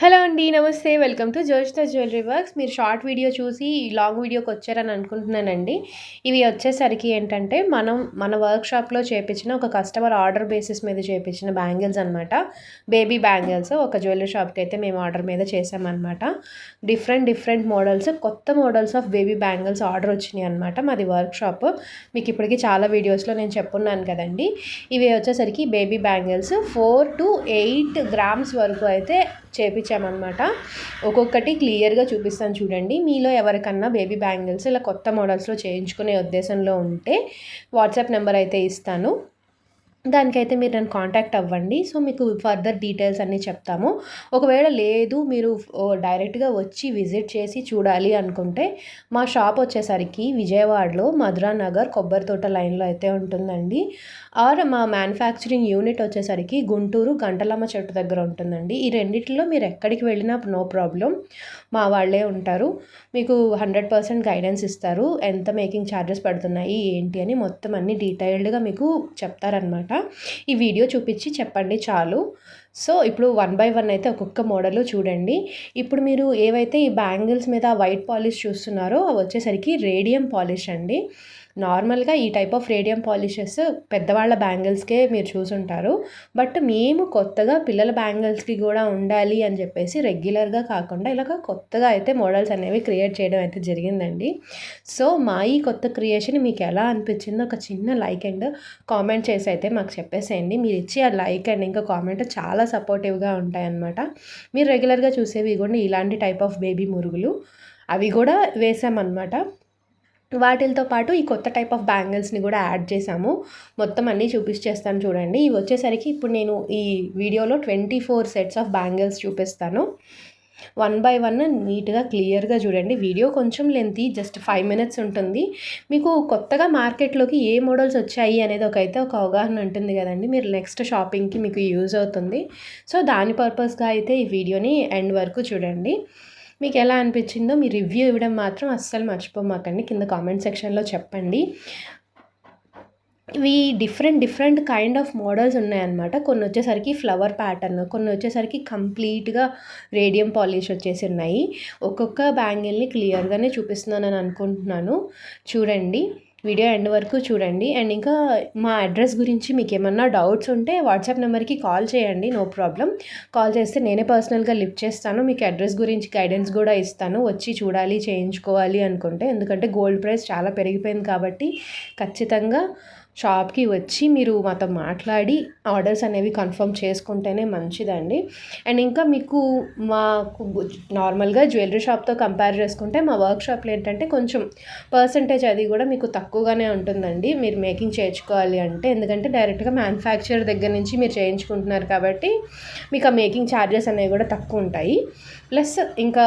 Hello అండి నమస్తే. Welcome to జోష్త జ్యువెలరీ వర్క్స్. మీరు షార్ట్ వీడియో చూసి లాంగ్ వీడియోకి వచ్చారని అనుకుంటున్నానండి. ఇవి వచ్చేసరికి ఏంటంటే మనం మన వర్క్ షాప్లో చేపించిన ఒక కస్టమర్ ఆర్డర్ బేసిస్ మీద చేపించిన బ్యాంగిల్స్ అనమాట బేబీ బ్యాంగిల్స్ ఒక జ్యువెలరీ షాప్కి అయితే మేము ఆర్డర్ మీద చేసామన్నమాట. డిఫరెంట్ డిఫరెంట్ మోడల్స్ కొత్త models of baby bangles order వచ్చినాయి అనమాట మాది వర్క్ షాప్. మీకు ఇప్పటికీ చాలా వీడియోస్లో నేను చెప్పున్నాను కదండి. ఇవి వచ్చేసరికి baby bangles. Four to eight grams వరకు అయితే చేపించామన్నమాట. ఒక్కొక్కటి క్లియర్గా చూపిస్తాను చూడండి. మీలో ఎవరికన్నా బేబీ బ్యాంగిల్స్ ఇలా కొత్త మోడల్స్లో చేయించుకునే ఉద్దేశంలో ఉంటే వాట్సాప్ నెంబర్ అయితే ఇస్తాను. దానికైతే మీరు నన్ను కాంటాక్ట్ అవ్వండి. సో మీకు ఫర్దర్ డీటెయిల్స్ అన్నీ చెప్తాము. ఒకవేళ లేదు మీరు డైరెక్ట్గా వచ్చి విజిట్ చేసి చూడాలి అనుకుంటే మా షాప్ వచ్చేసరికి విజయవాడలో మధురా నగర్ కొబ్బరి తోట లైన్లో అయితే ఉంటుందండి. ఆర్ మా మ్యానుఫ్యాక్చరింగ్ యూనిట్ వచ్చేసరికి గుంటూరు గంటలమ్మ చెట్టు దగ్గర ఉంటుందండి. ఈ రెండిట్లో మీరు ఎక్కడికి వెళ్ళినా నో ప్రాబ్లం. మా వాళ్ళే ఉంటారు. మీకు హండ్రెడ్ పర్సెంట్ గైడెన్స్ ఇస్తారు. ఎంత మేకింగ్ ఛార్జెస్ పడుతున్నాయి ఏంటి అని మొత్తం అన్ని డీటెయిల్డ్గా మీకు చెప్తారనమాట ఈ వీడియో చూపించి చెప్పండి చాలు. సో ఇప్పుడు వన్ బై వన్ అయితే ఒక్కొక్క మోడల్ చూడండి. ఇప్పుడు మీరు ఏవైతే ఈ బ్యాంగిల్స్ మీద వైట్ పాలిష్ చూస్తున్నారో అవి వచ్చేసరికి రేడియం పాలిష్ అండి. నార్మల్గా ఈ టైప్ ఆఫ్ రేడియం పాలిషెస్ పెద్దవాళ్ళ బ్యాంగిల్స్కే మీరు చూసుంటారు. బట్ మేము కొత్తగా పిల్లల బ్యాంగిల్స్కి కూడా ఉండాలి అని చెప్పేసి రెగ్యులర్గా కాకుండా ఇలాగ కొత్తగా అయితే మోడల్స్ అనేవి క్రియేట్ చేయడం అయితే జరిగిందండి. సో మా ఈ కొత్త క్రియేషన్ మీకు ఎలా అనిపించిందో ఒక చిన్న లైక్ అండ్ కామెంట్ చేసి అయితే మాకు చెప్పేసేయండి. మీరు ఇచ్చి ఆ లైక్ అండ్ ఇంకా కామెంట్ చాలా సపోర్టివ్గా ఉంటాయన్నమాట. మీరు రెగ్యులర్గా చూసేవి కూడా ఇలాంటి టైప్ ఆఫ్ బేబీ మురుగులు. అవి కూడా వేసామన్నమాట. వాటితో పాటు ఈ కొత్త టైప్ ఆఫ్ బ్యాంగిల్స్ని కూడా యాడ్ చేసాము. మొత్తం అన్నీ చూపించేస్తాను చూడండి. ఇవి వచ్చేసరికి ఇప్పుడు నేను ఈ వీడియోలో twenty four sets of bangles చూపిస్తాను. వన్ బై వన్ నీట్గా క్లియర్గా చూడండి. వీడియో కొంచెం లెంతీ జస్ట్ ఫైవ్ మినిట్స్ ఉంటుంది. మీకు కొత్తగా మార్కెట్లోకి ఏ మోడల్స్ వచ్చాయి అనేది ఒక అయితే ఒక అవగాహన ఉంటుంది కదండి. మీరు నెక్స్ట్ షాపింగ్కి మీకు యూజ్ అవుతుంది. సో దాని పర్పస్గా అయితే ఈ వీడియోని ఎండ్ వరకు చూడండి. మీకు ఎలా అనిపించిందో మీ రివ్యూ ఇవ్వడం మాత్రం అస్సలు మర్చిపోమాకండి. కింద కామెంట్ సెక్షన్లో చెప్పండి. ఇవి different different kind of models ఉన్నాయన్నమాట. కొన్ని వచ్చేసరికి ఫ్లవర్ ప్యాటర్న్ కొన్ని వచ్చేసరికి కంప్లీట్గా రేడియం పాలిష్ వచ్చేసి ఉన్నాయి. ఒక్కొక్క బ్యాంగిల్ని క్లియర్గానే చూపిస్తున్నానని అనుకుంటున్నాను. చూడండి వీడియో ఎండ్ వరకు చూడండి. అండ్ ఇంకా మా అడ్రస్ గురించి మీకు ఏమన్నా డౌట్స్ ఉంటే వాట్సాప్ నెంబర్కి కాల్ చేయండి నో ప్రాబ్లం కాల్ చేస్తే నేనే పర్సనల్గా లిఫ్ట్ చేస్తాను. మీకు అడ్రస్ గురించి గైడెన్స్ కూడా ఇస్తాను. వచ్చి చూడాలి చేయించుకోవాలి అనుకుంటే. ఎందుకంటే గోల్డ్ ప్రైస్ చాలా పెరిగిపోయింది కాబట్టి ఖచ్చితంగా షాప్కి వచ్చి మీరు మాతో మాట్లాడి ఆర్డర్స్ అనేవి కన్ఫర్మ్ చేసుకుంటేనే మంచిదండి. అండ్ ఇంకా మీకు మాకు నార్మల్గా జ్యువెలరీ షాప్తో కంపేర్ చేసుకుంటే మా వర్క్ షాప్లో ఏంటంటే కొంచెం పర్సంటేజ్ అది కూడా మీకు తక్కువగానే ఉంటుందండి. మీరు మేకింగ్ చేయించుకోవాలి అంటే. ఎందుకంటే డైరెక్ట్గా మ్యానుఫ్యాక్చర్ దగ్గర నుంచి మీరు చేయించుకుంటున్నారు కాబట్టి మీకు ఆ మేకింగ్ ఛార్జెస్ అనేవి కూడా తక్కువ ఉంటాయి. ప్లస్ ఇంకా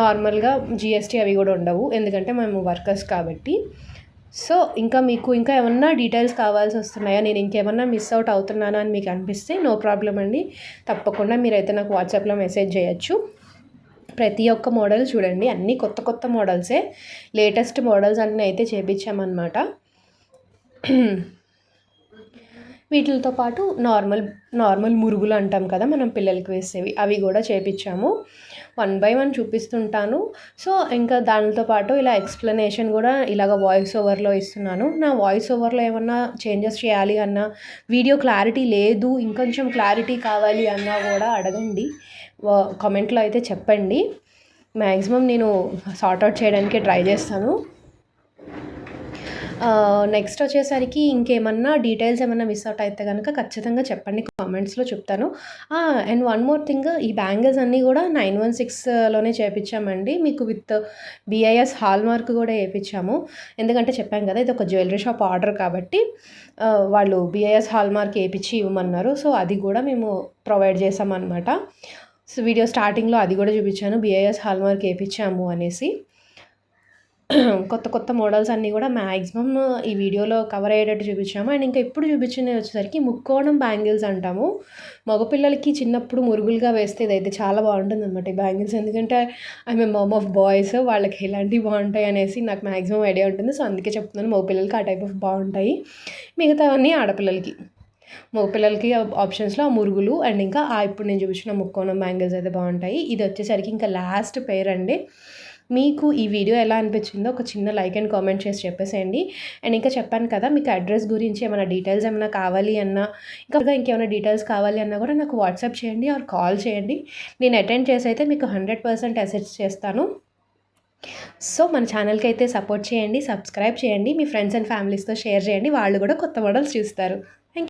నార్మల్గా జిఎస్టీ అవి కూడా ఉండవు. ఎందుకంటే మేము వర్కర్స్ కాబట్టి. సో ఇంకా మీకు ఇంకా ఏమన్నా డీటెయిల్స్ కావాల్సి వస్తున్నాయా? నేను ఇంకేమన్నా మిస్ అవుట్ అవుతున్నానా అని మీకు అనిపిస్తే నో ప్రాబ్లం అండి. తప్పకుండా మీరైతే నాకు వాట్సాప్లో మెసేజ్ చేయొచ్చు. ప్రతి ఒక్క మోడల్ చూడండి అన్నీ కొత్త కొత్త మోడల్సే లేటెస్ట్ మోడల్స్ అన్నీ అయితే చేపించామన్నమాట. వీటితో పాటు నార్మల్ నార్మల్ మురుగులు అంటాం కదా మనం పిల్లలకి వేసేవి. అవి కూడా చేపించాము వన్ బై వన్ చూపిస్తుంటాను. సో ఇంకా దానితో పాటు ఇలా ఎక్స్ప్లెనేషన్ కూడా ఇలాగ వాయిస్ ఓవర్లో ఇస్తున్నాను. నా వాయిస్ ఓవర్లో ఏమన్నా చేంజెస్ చేయాలి అన్నా వీడియో క్లారిటీ లేదు ఇంకొంచెం క్లారిటీ కావాలి అన్నా కూడా అడగండి. కామెంట్లో అయితే చెప్పండి. మ్యాక్సిమం నేను సార్ట్అవుట్ చేయడానికి ట్రై చేస్తాను. నెక్స్ట్ వచ్చేసరికి ఇంకేమన్నా డీటెయిల్స్ ఏమన్నా మిస్ అవుట్ అయితే కనుక ఖచ్చితంగా చెప్పండి కామెంట్స్లో చెప్తాను. అండ్ వన్ మోర్ థింగ్ ఈ బ్యాంగిల్స్ అన్నీ కూడా నైన్ వన్ సిక్స్లోనే చేపించామండి మీకు విత్ బీఐఎస్ హాల్ మార్క్ కూడా వేయించాము ఎందుకంటే చెప్పాం కదా ఇది ఒక జ్యువెలరీ షాప్ ఆర్డర్ కాబట్టి వాళ్ళు బిఐఎస్ హాల్ మార్క్ వేయించి ఇవ్వమన్నారు. సో అది కూడా మేము ప్రొవైడ్ చేసామన్నమాట. సో వీడియో స్టార్టింగ్లో అది కూడా చూపించాను బిఐఎస్ హాల్ మార్క్ వేయించాము అనేసి. కొత్త కొత్త మోడల్స్ అన్నీ కూడా మ్యాక్సిమం ఈ వీడియోలో కవర్ అయ్యేటట్టు చూపించాము. అండ్ ఇంకా ఇప్పుడు చూపించినవి వచ్చేసరికి ముక్కోణం బ్యాంగిల్స్ అంటాము. మగపిల్లలకి చిన్నప్పుడు మురుగులుగా వేస్తే ఇదైతే చాలా బాగుంటుంది అనమాట ఈ బ్యాంగిల్స్. ఎందుకంటే ఐ మమ్ ఆఫ్ బాయ్స్ వాళ్ళకి ఇలాంటివి బాగుంటాయి అనేసి నాకు మ్యాక్సిమం ఐడియా ఉంటుంది. సో అందుకే చెప్తున్నాను మగపిల్లలకి ఆ టైప్ ఆఫ్ బాగుంటాయి. మిగతావన్నీ ఆడపిల్లలకి. మగపిల్లలకి ఆప్షన్స్లో ఆ మురుగులు అండ్ ఇంకా ఆ ఇప్పుడు నేను చూపించిన ముక్కోణం బ్యాంగిల్స్ అయితే బాగుంటాయి. ఇది వచ్చేసరికి ఇంకా లాస్ట్ పేర్ అండి. మీకు ఈ వీడియో ఎలా అనిపించిందో ఒక చిన్న లైక్ అండ్ కామెంట్ చేసి చెప్పేసేయండి. అండ్ ఇంకా చెప్పాను కదా మీకు అడ్రస్ గురించి ఏమైనా డీటెయిల్స్ ఏమైనా కావాలి అన్నా ఇంకా ఇంకేమైనా డీటెయిల్స్ కావాలి అన్నా కూడా నాకు వాట్సాప్ చేయండి ఆర్ కాల్ చేయండి. నేను అటెండ్ చేసి అయితే మీకు హండ్రెడ్ పర్సెంట్ అసెస్ చేస్తాను. సో మన ఛానల్కి అయితే సపోర్ట్ చేయండి సబ్స్క్రైబ్ చేయండి మీ ఫ్రెండ్స్ అండ్ ఫ్యామిలీస్తో షేర్ చేయండి వాళ్ళు కూడా కొత్త మోడల్స్ చూస్తారు. Thank you